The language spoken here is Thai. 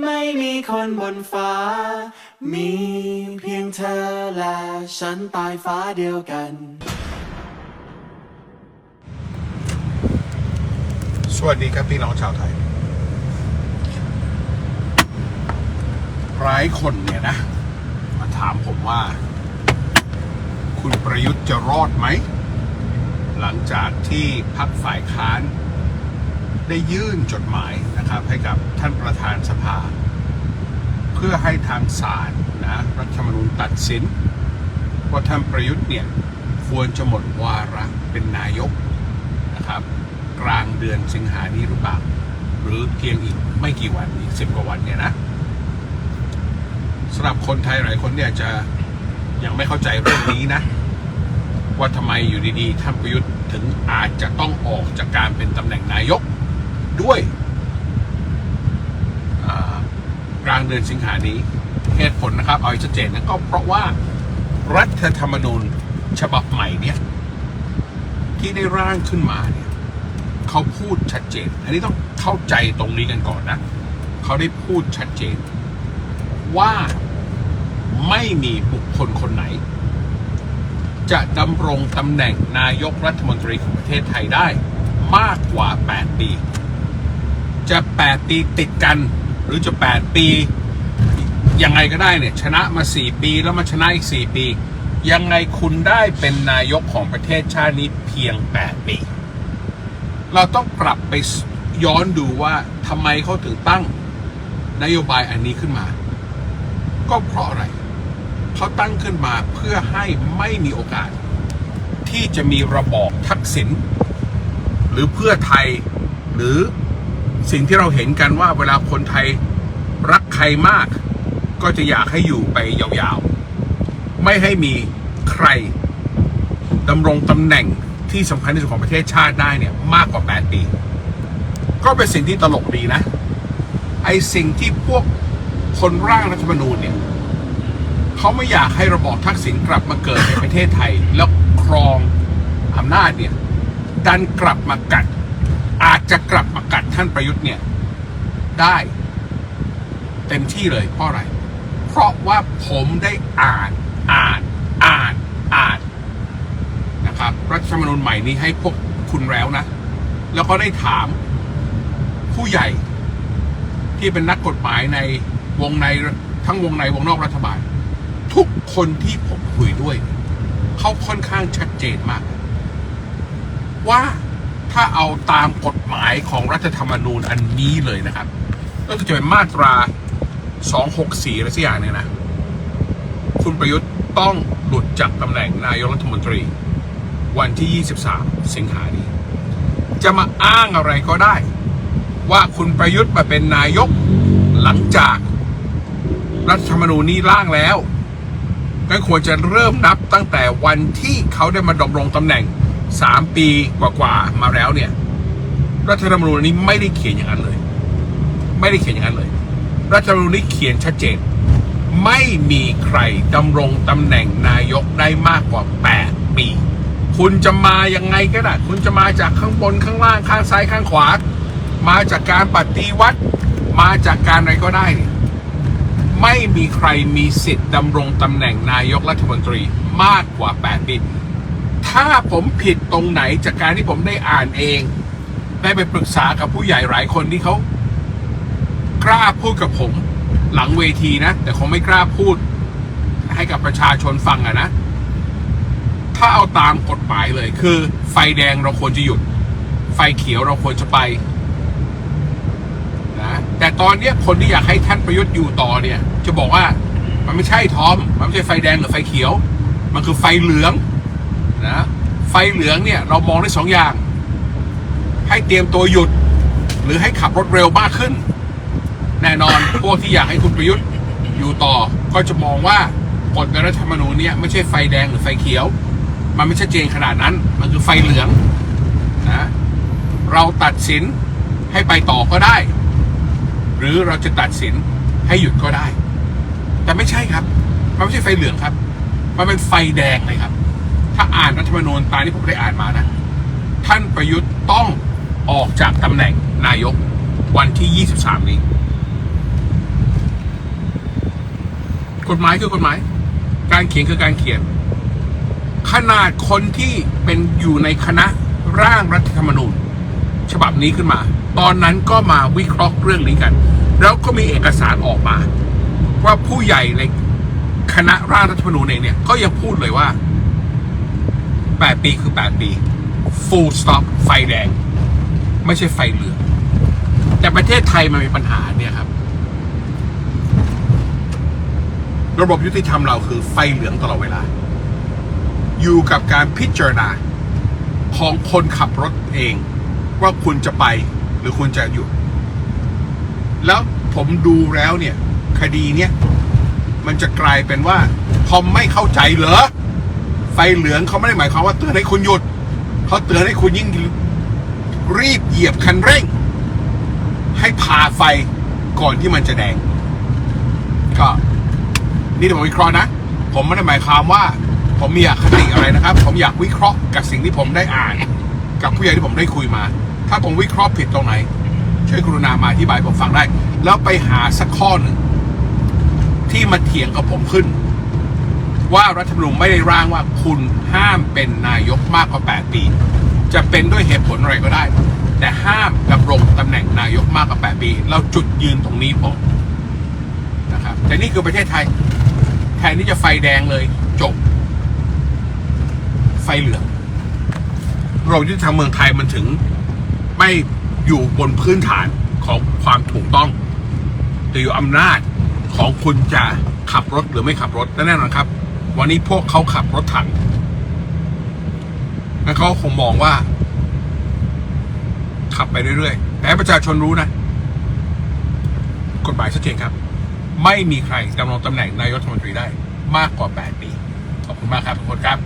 ไม่มีคนบนฟ้า มีเพียงเธอและฉันตายฟ้าเดียวกัน สวัสดีครับพี่น้องชาวไทย หลายคนเนี่ยนะ มาถามผมว่า คุณประยุทธ์จะรอดไหม หลังจากที่พักฝ่ายค้าน ได้ยื่นจดหมายนะครับให้กับท่านประธานสภา เพื่อให้ทางศาลนะรัฐธรรมนูญตัดสิน ว่าท่านประยุทธ์เนี่ยควรจะหมดวาระเป็นนายกนะครับกลางเดือนสิงหานี้หรือเปล่าหรือเพียงอีกไม่กี่วันอีกสิบกว่าวันเนี่ยนะสำหรับคนไทยหลายคนเนี่ยจะยังไม่เข้าใจเรื่องนี้นะ ว่าทำไมอยู่ดีๆท่านประยุทธ์ถึงอาจจะต้องออกจากการเป็นตำแหน่งนายก ด้วยอ่ากลางเดือนสิงหานี้เหตุผลนะครับ เอาให้ชัดเจนนะก็เพราะว่ารัฐธรรมนูญฉบับใหม่เนี่ยที่ได้ร่างขึ้นมาเนี่ยเขาพูดชัดเจน อันนี้ต้องเข้าใจตรงนี้กันก่อนนะเขาได้พูดชัดเจน ว่าไม่มีบุคคลคนไหน จะดำรงตำแหน่งนายกรัฐมนตรีของประเทศไทยได้มากกว่า 8 ปี จะ 8 ปีติดกัน หรือจะ 8 ปียังไงก็ได้เนี่ยชนะมา 4 ปีแล้วมาชนะอีก 4 ปี ยังไงคุณได้เป็นนายกของประเทศชาตินี้เพียง 8 ปี เราต้องกลับไปย้อนดูว่าทำไมเขาถึงตั้งนโยบายอันนี้ขึ้นมา ก็เพราะอะไรเขาตั้งขึ้นมาเพื่อให้ไม่มีโอกาส ที่จะมีระบอบทักษิณหรือเพื่อไทยหรือ สิ่งที่เราเห็นกันว่าเวลาคนไทยรักใครมาก ก็จะอยากให้อยู่ไปยาวๆ ไม่ให้มีใครดำรงตำแหน่งที่สำคัญที่สุดของประเทศชาติได้เนี่ยมากกว่า 8 ปี ก็เป็นสิ่งที่ตลกดีนะ ไอสิ่งที่พวกคนร่างรัฐธรรมนูญเนี่ยเขาไม่อยากให้ระบอบทักษิณกลับมาเกิดในประเทศไทย แล้วครองอำนาจเนี่ยดันกลับมากัด อาจจะกลับมากัดท่านประยุทธ์เนี่ย ได้เต็มที่เลยเพราะอะไร เพราะว่าผมได้อ่านอ่านอ่านอ่านนะครับ รัฐธรรมนูญใหม่นี้ให้พวกคุณแล้วนะ แล้วก็ได้ถามผู้ใหญ่ที่เป็นนักกฎหมายในวงในทั้งวงในวงนอกรัฐบาล ทุกคนที่ผมคุยด้วย เขาค่อนข้างชัดเจนมาก ว่า ถ้าเอาตามกฎหมายของรัฐธรรมนูญอันนี้เลยนะครับ ก็จะเป็นมาตรา 264อะไรสักอย่างเนี่ยนะ คุณประยุทธ์ต้องหลุดจากตำแหน่งนายกรัฐมนตรี วันที่ 23 สิงหานี้ จะมาอ้างอะไรก็ได้ ว่าคุณประยุทธ์มาเป็นนายกหลังจากรัฐธรรมนูญนี้ร่างแล้วก็ควรจะเริ่มนับตั้งแต่วันที่เขาได้มาดำรงตำแหน่ง 3ปีกว่าๆมาแล้วเนี่ย รัฐธรรมนูญนี้ไม่ได้เขียนอย่างนั้นเลย ไม่ได้เขียนอย่างนั้นเลย รัฐธรรมนูญนี้เขียนชัดเจน ไม่มีใครดำรงตำแหน่งนายกได้มากกว่า 8 ปี คุณจะมายังไงก็ได้ คุณจะมาจากข้างบนข้างล่างข้างซ้ายข้างขวา มาจากการปฏิวัติ มาจากการอะไรก็ได้เนี่ยไม่มีใครมีสิทธิ์ดำรงตำแหน่งนายกรัฐมนตรีมากกว่า 8 ปี ถ้าผมผิดตรงไหนจากการที่ผมได้อ่านเอง ได้ไปปรึกษากับผู้ใหญ่หลายคนที่เขากล้าพูดกับผมหลังเวทีนะ แต่คงไม่กล้าพูดให้กับประชาชนฟังอะนะ ถ้าเอาตามกฎหมายเลยคือ ไฟแดงเราควรจะหยุด ไฟเขียวเราควรจะไปนะแต่ตอนเนี้ยคนที่อยากให้ท่านประยุทธ์อยู่ต่อเนี่ย จะบอกว่ามันไม่ใช่ทอม มันไม่ใช่ไฟแดงหรือไฟเขียว มันคือไฟเหลือง นะไฟเหลืองเนี่ยเรามองได้สองอย่าง ให้เตรียมตัวหยุด หรือให้ขับรถเร็วมากขึ้น แน่นอนพวกที่อยากให้คุณประยุทธ์อยู่ต่อก็จะมองว่ากฎในรัฐธรรมนูญเนี่ยไม่ใช่ไฟแดงหรือไฟเขียว มันไม่ชัดเจนขนาดนั้น มันคือไฟเหลืองนะเราตัดสินให้ไปต่อก็ได้ หรือเราจะตัดสินให้หยุดก็ได้ แต่ไม่ใช่ครับ มันไม่ใช่ไฟเหลืองครับ มันเป็นไฟแดงเลยครับ ถ้าอ่านรัฐธรรมนูญตามที่ผมได้อ่านมานะ ท่านประยุทธ์ต้องออกจากตำแหน่งนายกวันที่ 23 นี้ กฎหมายคือกฎหมาย การเขียนคือการเขียน ขนาดคนที่เป็นอยู่ในคณะร่างรัฐธรรมนูญ ฉบับนี้ขึ้นมา ตอนนั้นก็มาวิเคราะห์เรื่องนี้กัน แล้วก็มีเอกสารออกมา ว่าผู้ใหญ่ในคณะร่างรัฐธรรมนูญเองเนี่ยก็ยังพูดเลยว่า 8 ปีคือ 8 ปี full stop ไฟแดง ไม่ใช่ไฟเหลืองแต่ประเทศไทยมันมีปัญหาเนี่ยครับ ระบบยุติธรรมเราคือไฟเหลืองตลอดเวลา อยู่กับการพิจารณาของคนขับรถเอง ว่าคุณจะไปหรือคุณจะหยุด แล้วผมดูแล้วเนี่ย คดีเนี้ย มันจะกลายเป็นว่าพอไม่เข้าใจเหรอ ไฟเหลืองเขาไม่ได้หมายความว่าเตือนให้คุณหยุดเขาเตือนให้คุณยิ่งรีบเหยียบคันเร่ง ให้ผ่าไฟก่อนที่มันจะแดง ก็นี่ผมวิเคราะห์นะ ผมไม่ได้หมายความว่า ผมมีอคติอะไรนะครับ ผมอยากวิเคราะห์กับสิ่งที่ผมได้อ่าน กับผู้ใหญ่ที่ผมได้คุยมา ถ้าผมวิเคราะห์ผิดตรงไหน ช่วยกรุณามาอธิบายผมฟังได้ แล้วไปหาสักข้อหนึ่งที่มาเถียงกับผมขึ้น ว่ารัฐธรรมนูญไม่ได้ร่างว่าคุณห้ามเป็นนายกมากกว่า 8 ปี จะเป็นด้วยเหตุผลอะไรก็ได้ แต่ห้ามดำรงตำแหน่งนายกมากกว่า 8 ปี เราจุดยืนตรงนี้พอนะครับแต่นี่คือประเทศไทยแทนที่จะไฟแดงเลยจบ ไฟเหลืองเรายุติธรรมเมืองไทยมันถึง ไม่อยู่บนพื้นฐานของความถูกต้อง แต่อยู่อำนาจของคุณจะขับรถหรือไม่ขับรถและแน่นอนครับ วันนี้พวกเขาขับรถถังงั้นเขาคงมองว่า ขับไปเรื่อยๆ แต่ประชาชนรู้นะ กฎหมายชัดเจนครับ ไม่มีใครดำรงตำแหน่งนายกรัฐมนตรีได้ มากกว่า 8 ปี ขอบคุณมากครับทุกคนครับ